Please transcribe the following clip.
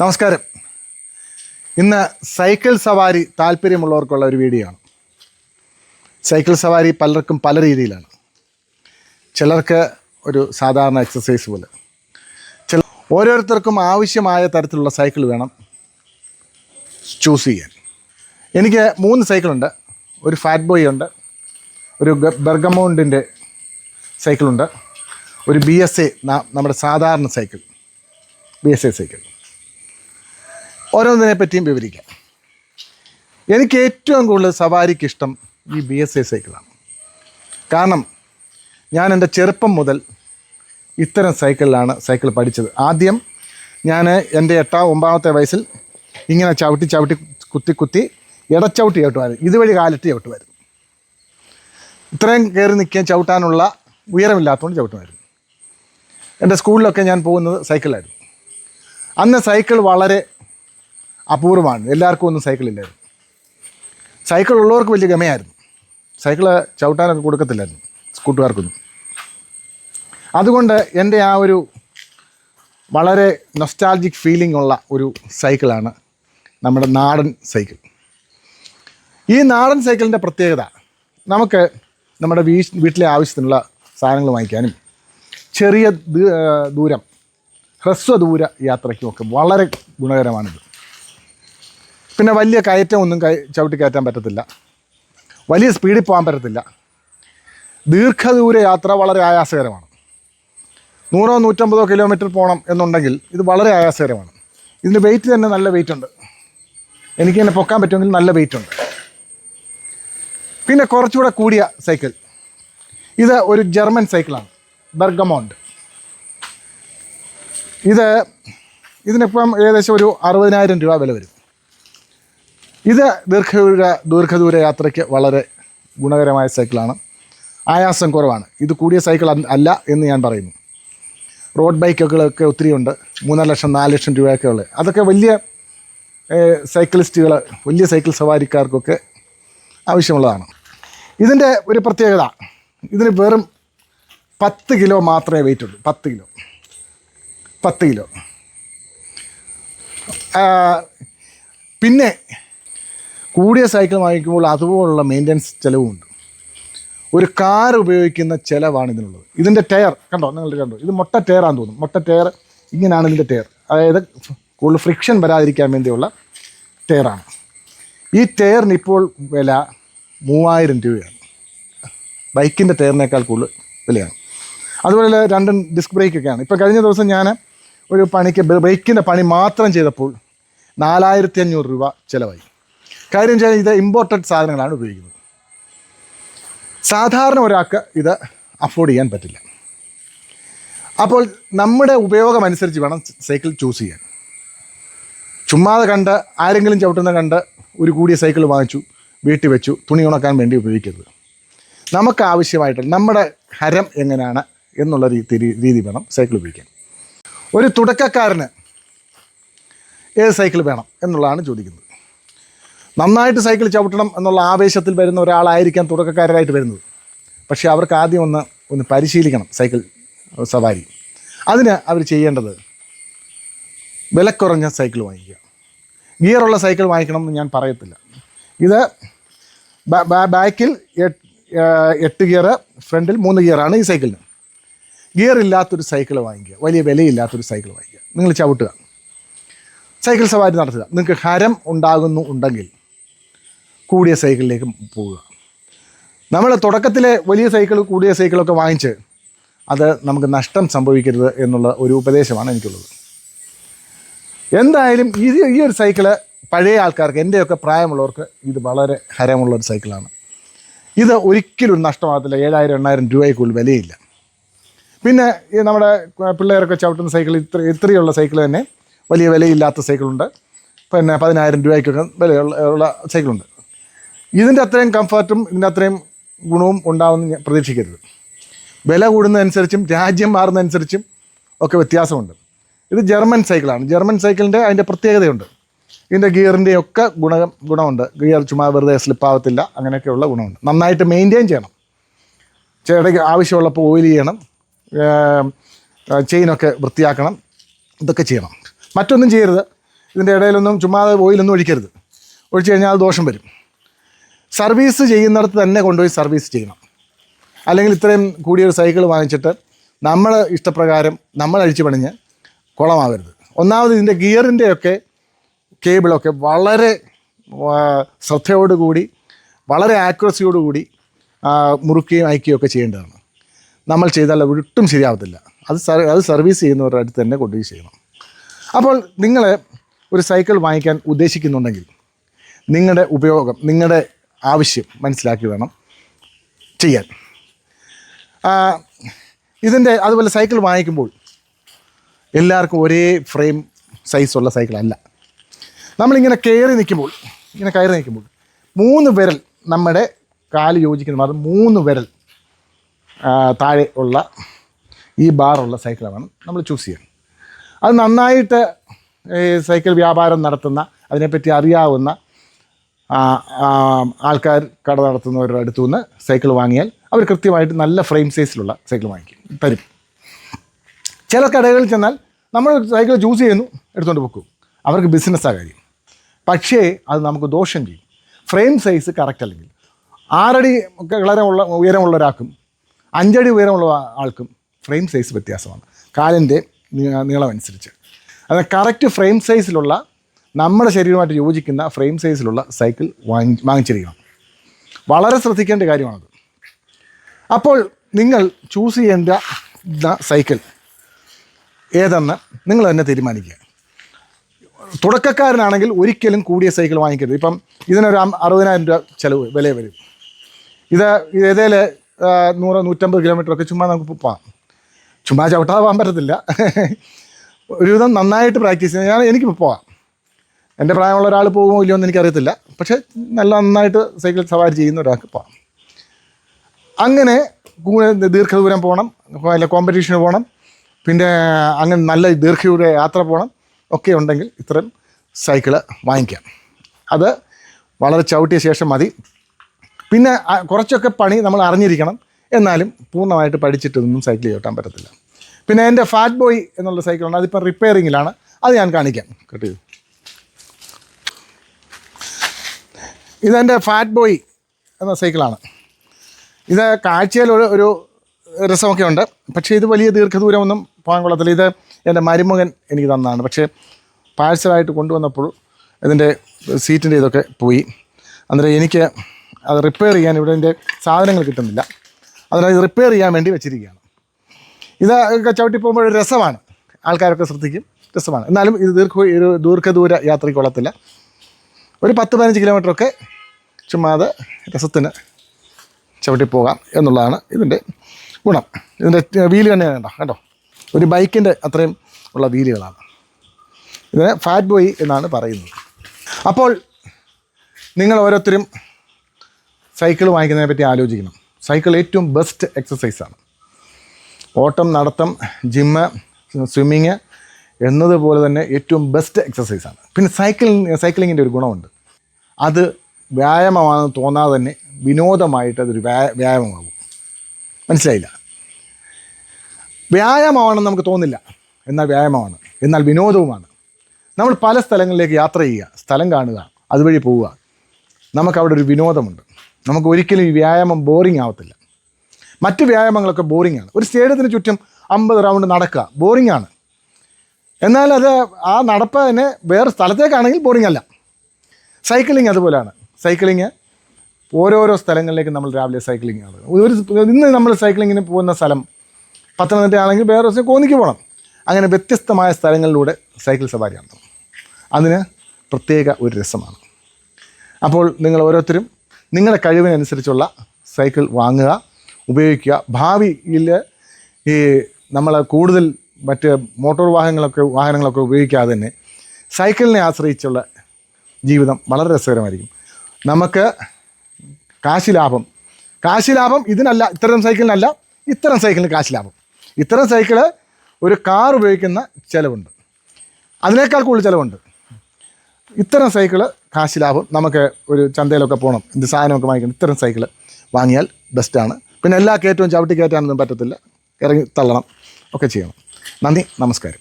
നമസ്കാരം. ഇന്ന് സൈക്കിൾ സവാരി താല്പര്യമുള്ളവർക്കുള്ള ഒരു വീഡിയോ ആണ്. സൈക്കിൾ സവാരി പലർക്കും പല രീതിയിലാണ്. ചിലർക്ക് ഒരു സാധാരണ എക്സസൈസ് പോലെ. ചില ഓരോരുത്തർക്കും ആവശ്യമായ തരത്തിലുള്ള സൈക്കിൾ വേണം ചൂസ് ചെയ്യാൻ. എനിക്ക് മൂന്ന് സൈക്കിളുണ്ട് ഒരു ഫാറ്റ് ബോയ് ഉണ്ട്. ഒരു ബെർഗമൗണ്ടിന്റെ സൈക്കിളുണ്ട് ഒരു ബി എസ് എ നമ്മുടെ സാധാരണ cycle. B S A cycle. ഓരോന്നിനെ പറ്റിയും വിവരിക്കാം. എനിക്ക് ഏറ്റവും കൂടുതൽ സവാരിക്ക് ഇഷ്ടം ഈ ബി എസ് എ സൈക്കിളാണ് കാരണം ഞാൻ എന്റെ ചെറുപ്പം മുതൽ ഇത്തരം സൈക്കിളിലാണ് സൈക്കിൾ പഠിച്ചത്. ആദ്യം ഞാൻ എന്റെ എട്ടാം ഒമ്പതാമത്തെ വയസ്സിൽ ഇങ്ങനെ ചവിട്ടി ചവിട്ടി കുത്തി കുത്തി ഇടച്ചവിട്ടി ചവിട്ടുമായിരുന്നു. ഇതുവഴി കാലിട്ട് ചവിട്ടുമായിരുന്നു. ഇത്രയും കയറി നിൽക്കാൻ ചവിട്ടാനുള്ള ഉയരമില്ലാത്തതുകൊണ്ട് ചവിട്ടുമായിരുന്നു. എന്റെ സ്കൂളിലൊക്കെ ഞാൻ പോകുന്നത് സൈക്കിളായിരുന്നു അന്ന് സൈക്കിൾ വളരെ അപൂർവമാണ്. എല്ലാവർക്കും ഒന്നും സൈക്കിളില്ലായിരുന്നു സൈക്കിൾ ഉള്ളവർക്ക് വലിയ ഗമയായിരുന്നു. സൈക്കിൾ ചവിട്ടാനൊക്കെ കൊടുക്കത്തില്ലായിരുന്നു കൂട്ടുകാർക്കൊന്നും അതുകൊണ്ട് എന്റെ ആ ഒരു വളരെ നൊസ്റ്റാൾജിക് ഫീലിംഗ് ഉള്ള ഒരു സൈക്കിളാണ് നമ്മുടെ നാടൻ സൈക്കിൾ ഈ നാടൻ സൈക്കിളിന്റെ പ്രത്യേകത നമുക്ക് നമ്മുടെ വീ വീട്ടിലെ ആവശ്യത്തിനുള്ള സാധനങ്ങൾ വാങ്ങിക്കാനും ചെറിയ ദൂരം ഹ്രസ്വ ദൂരം ഹ്രസ്വദൂര യാത്രയ്ക്കുമൊക്കെ വളരെ ഗുണകരമാണിത്. പിന്നെ വലിയ കയറ്റം ഒന്നും കൈ ചവിട്ടി കയറ്റാൻ പറ്റത്തില്ല. വലിയ സ്പീഡിൽ പോകാൻ പറ്റത്തില്ല. ദീർഘദൂര യാത്ര വളരെ ആയാസകരമാണ്. നൂറോ നൂറ്റമ്പതോ കിലോമീറ്റർ പോകണം എന്നുണ്ടെങ്കിൽ ഇത് വളരെ ആയാസകരമാണ്. ഇതിന് വെയിറ്റ് തന്നെ നല്ല വെയിറ്റ് ഉണ്ട്. എനിക്ക് തന്നെ പൊക്കാൻ പറ്റുമെങ്കിൽ നല്ല വെയിറ്റ് ഉണ്ട്. പിന്നെ കുറച്ചുകൂടെ കൂടിയ സൈക്കിൾ ഇത് ഒരു ജർമ്മൻ സൈക്കിളാണ് ബെർഗമോണ്ട് ഇത് ഇതിനിപ്പം ഏകദേശം ഒരു അറുപതിനായിരം രൂപ വില വരും. ഇത് ദീർഘദൂര ദീർഘദൂര യാത്രയ്ക്ക് വളരെ ഗുണകരമായ സൈക്കിളാണ് ആയാസം കുറവാണ്. ഇത് കൂടിയ സൈക്കിൾ അല്ല- എന്ന് ഞാൻ പറയുന്നു. റോഡ് ബൈക്കുകളൊക്കെ ഒത്തിരി ഉണ്ട്. മൂന്നര ലക്ഷം നാല് ലക്ഷം രൂപയൊക്കെ ഉള്ളത് അതൊക്കെ വലിയ സൈക്കിളിസ്റ്റുകൾ വലിയ സൈക്കിൾ സവാരിക്കാർക്കൊക്കെ ആവശ്യമുള്ളതാണ്. ഇതിന്റെ ഒരു പ്രത്യേകത ഇതിന് വെറും പത്ത് കിലോ മാത്രമേ വെയിറ്റ് ഉള്ളൂ. പത്ത് കിലോ. പത്ത് കിലോ. പിന്നെ കൂടിയ സൈക്കിൾ വാങ്ങിക്കുമ്പോൾ അതുപോലുള്ള മെയിന്റനൻസ് ചിലവുമുണ്ട്. ഒരു കാർ ഉപയോഗിക്കുന്ന ചിലവാണ് ഇതിനുള്ളത്. ഇതിന്റെ ടയർ കണ്ടോ? നിങ്ങൾ കണ്ടോ? ഇത് മൊട്ട ടയറാന്ന് തോന്നുന്നു. മൊട്ട ടയർ ഇങ്ങനെയാണ് ഇതിന്റെ ടയർ അതായത് കൂടുതൽ ഫ്രിക്ഷൻ വരാതിരിക്കാൻ വേണ്ടിയുള്ള ടയറാണ് ഈ ടയറിന് ഇപ്പോൾ വില മൂവായിരം രൂപയാണ്. ബൈക്കിന്റെ ടയറിനേക്കാൾ കൂടുതൽ വിലയാണ്. അതുപോലെ രണ്ട് ഡിസ്ക് ബ്രേക്കൊക്കെയാണ് ഇപ്പോൾ കഴിഞ്ഞ ദിവസം ഞാൻ ഒരു പണിക്ക് ബ്രേക്കിന്റെ പണി മാത്രം ചെയ്തപ്പോൾ നാലായിരത്തി അഞ്ഞൂറ് രൂപ ചിലവായി. കാര്യം വെച്ചാൽ ഇത് ഇമ്പോർട്ടഡ് സാധനങ്ങളാണ് ഉപയോഗിക്കുന്നത്. സാധാരണ ഒരാൾക്ക് ഇത് അഫോർഡ് ചെയ്യാൻ പറ്റില്ല. അപ്പോൾ നമ്മുടെ ഉപയോഗം അനുസരിച്ച് വേണം സൈക്കിൾ ചൂസ് ചെയ്യാൻ. ചുമ്മാതെ കണ്ട് ആരെങ്കിലും ചവിട്ടുന്ന കണ്ട് ഒരു കൂടിയ സൈക്കിൾ വാങ്ങിച്ചു വീട്ടിൽ വെച്ചു തുണി ഉണക്കാൻ വേണ്ടി ഉപയോഗിക്കരുത്. നമുക്ക് ആവശ്യമായിട്ട് നമ്മുടെ ഹരം എങ്ങനെയാണ് എന്നുള്ള രീതി രീതി വേണം സൈക്കിൾ ഉപയോഗിക്കാൻ. ഒരു തുടക്കക്കാരന് ഏത് സൈക്കിൾ വേണം എന്നുള്ളതാണ് ചോദിക്കുന്നത്. നന്നായിട്ട് സൈക്കിൾ ചവിട്ടണം എന്നുള്ള ആവേശത്തിൽ വരുന്ന ഒരാളായിരിക്കാം തുടക്കക്കാരായിട്ട് വരുന്നത്. പക്ഷേ അവർക്ക് ആദ്യം ഒന്ന് ഒന്ന് പരിശീലിക്കണം സൈക്കിൾ സവാരി. അതിന് അവർ ചെയ്യേണ്ടത് വിലക്കുറഞ്ഞ സൈക്കിൾ വാങ്ങിക്കുക. ഗിയറുള്ള സൈക്കിൾ വാങ്ങിക്കണം എന്ന് ഞാൻ പറയത്തില്ല. ഇത് ബാക്കിൽ എട്ട് ഗിയർ ഫ്രണ്ടിൽ മൂന്ന് ഗിയറാണ് ഈ സൈക്കിളിന്. ഗിയർ ഇല്ലാത്തൊരു സൈക്കിൾ വാങ്ങിക്കുക. വലിയ വിലയില്ലാത്തൊരു സൈക്കിൾ വാങ്ങിക്കുക. നിങ്ങൾ ചവിട്ടുക. സൈക്കിൾ സവാരി നടത്തുക. നിങ്ങൾക്ക് ഹരം ഉണ്ടാകുന്നു ഉണ്ടെങ്കിൽ കൂടിയ സൈക്കിളിലേക്ക് പോവുക. നമ്മൾ തുടക്കത്തിലെ വലിയ സൈക്കിൾ കൂടിയ സൈക്കിളൊക്കെ വാങ്ങിച്ച് അത് നമുക്ക് നഷ്ടം സംഭവിക്കരുത് എന്നുള്ള ഒരു ഉപദേശമാണ് എനിക്കുള്ളത്. എന്തായാലും ഈ ഈ ഒരു സൈക്കിൾ പഴയ ആൾക്കാർക്ക് എന്റെയൊക്കെ പ്രായമുള്ളവർക്ക് ഇത് വളരെ ഹരമുള്ള ഒരു സൈക്കിളാണ്. ഇത് ഒരിക്കലും ഒരു നഷ്ടമാകത്തില്ല. ഏഴായിരം എണ്ണായിരം രൂപയ്ക്ക് വിലയില്ല. പിന്നെ ഈ നമ്മുടെ പിള്ളേരൊക്കെ ചവിട്ടുന്ന സൈക്കിൾ ഇത്ര ഇത്രയുള്ള സൈക്കിൾ തന്നെ വലിയ വിലയില്ലാത്ത സൈക്കിളുണ്ട്. പിന്നെ പതിനായിരം രൂപയ്ക്കൊക്കെ വിലയുള്ള സൈക്കിളുണ്ട്. ഇതിന്റെ അത്രയും കംഫർട്ടും ഇതിന്റെ അത്രയും ഗുണവും ഉണ്ടാവുമെന്ന് ഞാൻ പ്രതീക്ഷിക്കരുത്. വില കൂടുന്നതനുസരിച്ചും രാജ്യം മാറുന്നതനുസരിച്ചും ഒക്കെ വ്യത്യാസമുണ്ട്. ഇത് ജർമ്മൻ സൈക്കിളാണ് ജർമ്മൻ സൈക്കിളിന്റെ അതിന്റെ പ്രത്യേകതയുണ്ട്. ഇതിന്റെ ഗിയറിന്റെ ഒക്കെ ഗുണ ഗുണമുണ്ട്. ഗിയർ ചുമ്മാ വെറുതെ സ്ലിപ്പാവത്തില്ല അങ്ങനെയൊക്കെയുള്ള ഗുണമുണ്ട്. നന്നായിട്ട് മെയിന്റെയിൻ ചെയ്യണം. ചേടയ്ക്ക് ആവശ്യമുള്ളപ്പോൾ ഓയിൽ ചെയ്യണം. ചെയിനൊക്കെ വൃത്തിയാക്കണം. ഇതൊക്കെ ചെയ്യണം. മറ്റൊന്നും ചെയ്യരുത്. ഇതിന്റെ ഇടയിലൊന്നും ചുമ്മാതെ ഓയിലൊന്നും ഒഴിക്കരുത്. ഒഴിച്ചു കഴിഞ്ഞാൽ അത് ദോഷം വരും. സർവീസ് ചെയ്യുന്നിടത്ത് തന്നെ കൊണ്ടുപോയി സർവീസ് ചെയ്യണം. അല്ലെങ്കിൽ ഇത്രയും കൂടിയൊരു സൈക്കിൾ വാങ്ങിച്ചിട്ട് നമ്മൾ ഇഷ്ടപ്രകാരം നമ്മൾ അഴിച്ചു പണിഞ്ഞ് കുളമാവരുത്. ഒന്നാമത് ഇതിന്റെ ഗിയറിന്റെയൊക്കെ കേബിളൊക്കെ വളരെ ശ്രദ്ധയോടുകൂടി വളരെ ആക്യുറസിയോടുകൂടി മുറുക്കുകയും അയക്കുകയും ഒക്കെ ചെയ്യേണ്ടതാണ്. നമ്മൾ ചെയ്താൽ ഒട്ടും ശരിയാവത്തില്ല. അത് സർ- അത് സർവീസ് ചെയ്യുന്നവരുടെ അടുത്ത് തന്നെ കൊണ്ടുപോയി ചെയ്യണം. അപ്പോൾ നിങ്ങൾ ഒരു സൈക്കിൾ വാങ്ങിക്കാൻ ഉദ്ദേശിക്കുന്നുണ്ടെങ്കിൽ നിങ്ങളുടെ ഉപയോഗം നിങ്ങളുടെ ആവശ്യം മനസ്സിലാക്കി വേണം ചെയ്യാൻ. ഇതിന്റെ അതുപോലെ സൈക്കിൾ വാങ്ങിക്കുമ്പോൾ എല്ലാവർക്കും ഒരേ ഫ്രെയിം സൈസുള്ള സൈക്കിളല്ല നമ്മളിങ്ങനെ കയറി നിൽക്കുമ്പോൾ ഇങ്ങനെ കയറി നിൽക്കുമ്പോൾ മൂന്ന് വിരൽ നമ്മുടെ കാൽ യോജിക്കുന്ന മാത്രം മൂന്ന് വിരൽ താഴെ ഉള്ള ഈ ബാറുള്ള സൈക്കിളാണ് നമ്മൾ ചൂസ് ചെയ്യാൻ. അത് നന്നായിട്ട് സൈക്കിൾ വ്യാപാരം നടത്തുന്ന അതിനെപ്പറ്റി അറിയാവുന്ന ആൾക്കാർ കട നടത്തുന്നവരുടെ അടുത്തു നിന്ന് സൈക്കിൾ വാങ്ങിയാൽ അവർ കൃത്യമായിട്ട് നല്ല ഫ്രെയിം സൈസിലുള്ള സൈക്കിൾ വാങ്ങിക്കും തരും. ചില കടകളിൽ ചെന്നാൽ നമ്മൾ സൈക്കിൾ ചൂസ് ചെയ്യുന്നു എടുത്തുകൊണ്ട് പൊക്കും. അവർക്ക് ബിസിനസ്സാണ് കാര്യം. പക്ഷേ അത് നമുക്ക് ദോഷം ചെയ്യും. ഫ്രെയിം സൈസ് കറക്റ്റ് അല്ലെങ്കിൽ ആറടി കളരമുള്ള ഉയരമുള്ള ഒരാൾക്കും അഞ്ചടി ഉയരമുള്ള ആൾക്കും ഫ്രെയിം സൈസ് വ്യത്യാസമാണ്. കാലിന്റെ നീളമനുസരിച്ച് നീളം അത് കറക്റ്റ് ഫ്രെയിം സൈസിലുള്ള നമ്മുടെ ശരീരമായിട്ട് യോജിക്കുന്ന ഫ്രെയിം സൈസിലുള്ള സൈക്കിൾ വാങ്ങി വാങ്ങിച്ചിരിക്കണം. വളരെ ശ്രദ്ധിക്കേണ്ട കാര്യമാണത്. അപ്പോൾ നിങ്ങൾ ചൂസ് ചെയ്യേണ്ട സൈക്കിൾ ഏതെന്ന് നിങ്ങൾ തന്നെ തീരുമാനിക്കുക. തുടക്കക്കാരനാണെങ്കിൽ ഒരിക്കലും കൂടിയ സൈക്കിൾ വാങ്ങിക്കരുത്. ഇപ്പം ഇതിനൊരു അറുപതിനായിരം രൂപ ചിലവ് വില വരും. ഇത് ഇതേതേൽ നൂറ് നൂറ്റമ്പത് കിലോമീറ്റർ ഒക്കെ ചുമ്മാ നമുക്ക് പോകാം ചുമ്മാ ചവിട്ടാതെ പോകാൻ പറ്റത്തില്ല. ഒരുവിധം നന്നായിട്ട് പ്രാക്ടീസ് ചെയ്യാൻ ഞാൻ എനിക്ക് പോകാം എന്റെ പ്രായമുള്ള ഒരാൾ പോകുമോ ഇല്ലയോ എന്ന് എനിക്കറിയത്തില്ല. പക്ഷേ നല്ല നന്നായിട്ട് സൈക്കിൾ സവാരി ചെയ്യുന്ന ഒരാൾക്ക് പോകാം അങ്ങനെ ദീർഘദൂരം പോകണം അല്ല കോമ്പറ്റീഷന് പോകണം പിന്നെ അങ്ങനെ നല്ല ദീർഘദൂര യാത്ര പോകണം ഒക്കെ ഉണ്ടെങ്കിൽ ഇത്തരം സൈക്കിൾ വാങ്ങിക്കാം. അത് വളരെ ചവിട്ടിയ ശേഷം മതി. പിന്നെ കുറച്ചൊക്കെ പണി നമ്മൾ അറിഞ്ഞിരിക്കണം. എന്നാലും പൂർണമായിട്ട് പഠിച്ചിട്ടൊന്നും സൈക്കിൾ ചവിട്ടാൻ പറ്റത്തില്ല. പിന്നെ എന്റെ ഫാറ്റ് ബോയ് എന്നുള്ള സൈക്കിളുണ്ട്. അതിപ്പോൾ റിപ്പയറിങ്ങിലാണ്. അത് ഞാൻ കാണിക്കാം. കേട്ടോ ഇതെന്റെ ഫാറ്റ് ബോയ് എന്ന സൈക്കിളാണ് ഇത് കാഴ്ചയിൽ ഒരു ഒരു രസമൊക്കെ ഉണ്ട്. പക്ഷേ ഇത് വലിയ ദീർഘദൂരമൊന്നും പോകാൻ കൊള്ളത്തില്ല. ഇത് എന്റെ മരുമകൻ എനിക്ക് തന്നതാണ്. പക്ഷേ പാഴ്സലായിട്ട് കൊണ്ടുവന്നപ്പോൾ ഇതിന്റെ സീറ്റിന്റെ ഇതൊക്കെ പോയി. അന്നേരം എനിക്ക് അത് റിപ്പയർ ചെയ്യാൻ ഇവിടെ എന്റെ സാധനങ്ങൾ കിട്ടുന്നില്ല. അതിനാൽ ഇത് റിപ്പയർ ചെയ്യാൻ വേണ്ടി വെച്ചിരിക്കുകയാണ്. ഇത് ചവിട്ടി പോകുമ്പോൾ രസമാണ്. ആൾക്കാരൊക്കെ ശ്രദ്ധിക്കും. രസമാണ്. എന്നാലും ഇത് ദീർഘ ഒരു ദീർഘദൂര യാത്രയ്ക്ക് കൊള്ളത്തില്ല. ഒരു പത്ത് പതിനഞ്ച് കിലോമീറ്ററൊക്കെ ചുമ്മാത് രസത്തിന് ചവിട്ടി പോകാം എന്നുള്ളതാണ് ഇതിന്റെ ഗുണം. ഇതിന്റെ വീൽ തന്നെ വേണ്ട കേട്ടോ. ഒരു ബൈക്കിന്റെ അത്രയും ഉള്ള വീലുകളാണ്. ഇതിനെ ഫാറ്റ് ബോയ് എന്നാണ് പറയുന്നത്. അപ്പോൾ നിങ്ങൾ ഓരോരുത്തരും സൈക്കിൾ വാങ്ങിക്കുന്നതിനെ പറ്റി ആലോചിക്കണം. സൈക്കിൾ ഏറ്റവും ബെസ്റ്റ് എക്സസൈസാണ് ഓട്ടം നടത്തം ജിമ്മ് സ്വിമ്മിങ് എന്നതുപോലെ തന്നെ ഏറ്റവും ബെസ്റ്റ് എക്സസൈസാണ് പിന്നെ സൈക്കിളിങ് സൈക്ലിങ്ങിന്റെ ഒരു ഗുണമുണ്ട്. അത് വ്യായാമമാണെന്ന് തോന്നാതെ തന്നെ വിനോദമായിട്ട് അതൊരു വ്യാ വ്യായാമമാകും. മനസ്സിലായില്ല? വ്യായാമമാണെന്ന് നമുക്ക് തോന്നില്ല. എന്നാൽ വ്യായാമമാണ്. എന്നാൽ വിനോദവുമാണ്. നമ്മൾ പല സ്ഥലങ്ങളിലേക്ക് യാത്ര ചെയ്യുക സ്ഥലം കാണുക അതുവഴി പോവുക. നമുക്കവിടെ ഒരു വിനോദമുണ്ട്. നമുക്ക് ഒരിക്കലും ഈ വ്യായാമം ബോറിംഗ് ആവത്തില്ല. മറ്റ് വ്യായാമങ്ങളൊക്കെ ബോറിംഗ് ആണ്. ഒരു സ്റ്റേഡിയത്തിന് ചുറ്റും അമ്പത് റൗണ്ട് നടക്കുക ബോറിംഗ് ആണ്. എന്നാൽ അത് ആ നടപ്പ് തന്നെ വേറെ സ്ഥലത്തേക്കാണെങ്കിൽ ബോറിംഗ് അല്ല. സൈക്ലിംഗ് അതുപോലെയാണ് സൈക്ലിങ് ഓരോരോ സ്ഥലങ്ങളിലേക്ക് നമ്മൾ രാവിലെ സൈക്ലിംഗ് ആണ്. ഒരു ഇന്ന് നമ്മൾ സൈക്ലിങ്ങിന് പോകുന്ന സ്ഥലം പത്തനംതിട്ട ആണെങ്കിൽ വേറെ ദിവസം കോന്നിക്ക് പോകണം അങ്ങനെ വ്യത്യസ്തമായ സ്ഥലങ്ങളിലൂടെ സൈക്കിൾ സവാരി നടത്തണം. അതിന് പ്രത്യേക ഒരു രസമാണ്. അപ്പോൾ നിങ്ങൾ ഓരോരുത്തരും നിങ്ങളുടെ കഴിവിനനുസരിച്ചുള്ള സൈക്കിൾ വാങ്ങുക ഉപയോഗിക്കുക. ഭാവിയിൽ ഈ നമ്മൾ കൂടുതൽ മറ്റ് മോട്ടോർ വാഹനങ്ങളൊക്കെ വാഹനങ്ങളൊക്കെ ഉപയോഗിക്കാതെ തന്നെ സൈക്കിളിനെ ആശ്രയിച്ചുള്ള ജീവിതം വളരെ രസകരമായിരിക്കും. നമുക്ക് കാശ് ലാഭം. കാശ് ലാഭം ഇതിനല്ല ഇത്തരം സൈക്കിളിനല്ല ഇത്തരം സൈക്കിളിന് കാശ് ലാഭം. ഇത്തരം സൈക്കിൾ ഒരു കാർ ഉപയോഗിക്കുന്ന ചിലവുണ്ട്. അതിനേക്കാൾ കൂടുതൽ ചിലവുണ്ട്. ഇത്തരം സൈക്കിൾ കാശ് ലാഭം നമുക്ക് ഒരു ചന്തയിലൊക്കെ പോകണം എന്ത് സാധനമൊക്കെ വാങ്ങിക്കണം ഇത്തരം സൈക്കിൾ വാങ്ങിയാൽ ബെസ്റ്റാണ് പിന്നെ എല്ലാ കയറ്റവും ചവിട്ടി കയറ്റാനൊന്നും പറ്റത്തില്ല. ഇറങ്ങി തള്ളണം. ഒക്കെ ചെയ്യണം. നന്ദി നമസ്കാരം.